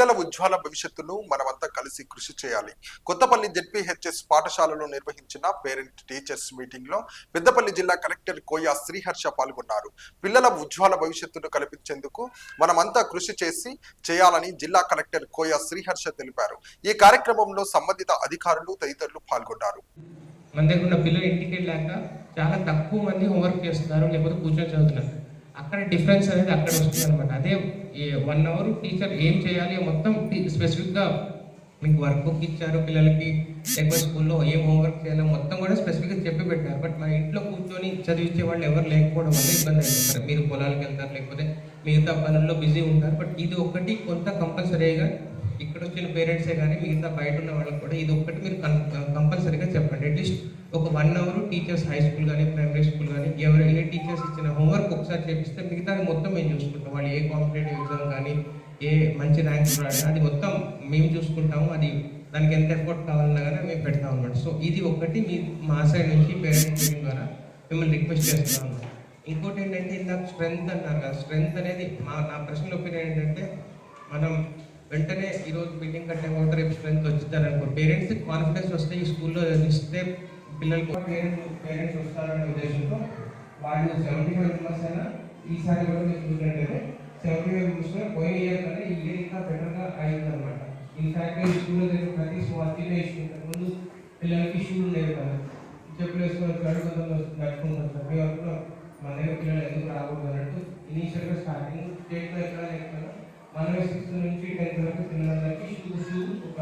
పిల్లల ఉజ్వల భవిష్యత్తును మనమంతా కలిసి కృషి చేయాలి. కొత్తపల్లి జెడ్పీహెచ్ఎస్ పాఠశాలలో నిర్వహించిన పేరెంట్ టీచర్స్ మీటింగ్లో పెద్దపల్లి జిల్లా కలెక్టర్ కోయా శ్రీహర్ష పాల్గొన్నారు. పిల్లల ఉజ్వల భవిష్యత్తును కల్పించేందుకు మనమంతా కృషి చేసి చేయాలని జిల్లా కలెక్టర్ కోయా శ్రీహర్ష తెలిపారు. ఈ కార్యక్రమంలో సంబంధిత అధికారులు తదితరులు పాల్గొన్నారు. మన దగ్గర ఉన్న పిల్లలు ఇంటికి వెళ్ళాక చాలా తక్కువ మంది హోంవర్క్ చేస్తున్నారు లేకపోతే కూర్చొని చదువుతున్నారు. అక్కడ డిఫరెన్స్ అనేది అక్కడ వస్తుంది అనమాట అదే వన్ అవర్ టీచర్ ఏం చేయాలి మొత్తం స్పెసిఫిక్గా మీకు వర్క్ బుక్ ఇచ్చారు పిల్లలకి లేకపోతే స్కూల్లో ఏం హోంవర్క్ చేయాలో మొత్తం కూడా స్పెసిఫిక్గా చెప్పి పెట్టారు. బట్ మన ఇంట్లో కూర్చొని చదివించే వాళ్ళు ఎవరు లేకపోవడం వల్ల ఇబ్బంది అయిపోతారు. మీరు పొలాలకు వెళ్తారు లేకపోతే మిగతా పనుల్లో బిజీ ఉంటారు. బట్ ఇది ఒకటి కొంత కంపల్సరీగా ఇక్కడ వచ్చిన పేరెంట్సే కానీ మిగతా బయట ఉన్న వాళ్ళకి కూడా ఇది ఒక్కటి మీరు కంపల్సరీగా చెప్పాలి. అట్లీస్ట్ ఒక one hour teachers high school కానీ ప్రైమరీ స్కూల్ కానీ ఎవరు ఏ టీచర్స్ ఇచ్చిన హోంవర్క్ ఒకసారి చేపిస్తే మిగతా మొత్తం మేము చూసుకుంటాం. వాళ్ళు ఏ కాంపిటేటివ్ ఎగ్జామ్ కానీ ఏ మంచి ర్యాంక్ రావాలి అది మొత్తం మేము చూసుకుంటాము. అది దానికి ఎంత ఎఫర్ట్ కావాలన్నా కానీ మేము పెడతాం అనమాట సో ఇది ఒకటి మీ మా సైడ్ నుంచి పేరెంట్స్ మీటింగ్ ద్వారా మిమ్మల్ని రిక్వెస్ట్ చేస్తున్నాం ఇంకోటి ఏంటంటే ఇందాక స్ట్రెంగ్త్ అన్నారు కదా. స్ట్రెంగ్త్ అనేది మా నా ప్రశ్నల ఒపీనియన్ ఏంటంటే మనం వెంటనే ఈరోజు బిల్డింగ్ కట్టే కూడా రేపు స్ట్రెంత్ వచ్చిందని అనుకో. పేరెంట్స్ కాన్ఫిడెన్స్ వస్తే ఈ స్కూల్లో ఇస్తే పిల్లలకు పేరెంట్స్ పేరెంట్స్ వస్తారనే ఉద్దేశంతో వాళ్ళు సెవెంటీ ఫైవ్ మెంబర్స్ అయినా ఈసారి కూడా మీరు చూసినట్టయితే సెవెంటీ ఫైవ్ మెంబర్స్ పోయిన ఇయర్ కంటే ఈ ఇయర్ ఇంకా బెటర్గా అయిందనమాట ఇన్ఫాక్ట్ ఈ స్కూల్లో జరిగిన ప్రతి స్వాతిలో చిన్న ఇష్యూ ముందు పిల్లలకి ఇష్యూలు లేవు కదా. చెప్పులు వేసుకొని వచ్చాడు కొంతమంది నడుచుకుంటారు మేము అనుకున్నాం మన దగ్గర పిల్లలు ఎందుకు రాకూడదు అన్నట్టు ఇనీషియల్గా స్టార్టింగ్ స్టేట్లో ఎక్కడ మనమే సిక్స్త్ నుంచి టెన్త్ వరకు పిల్లలందరికీ షూస్ ఒక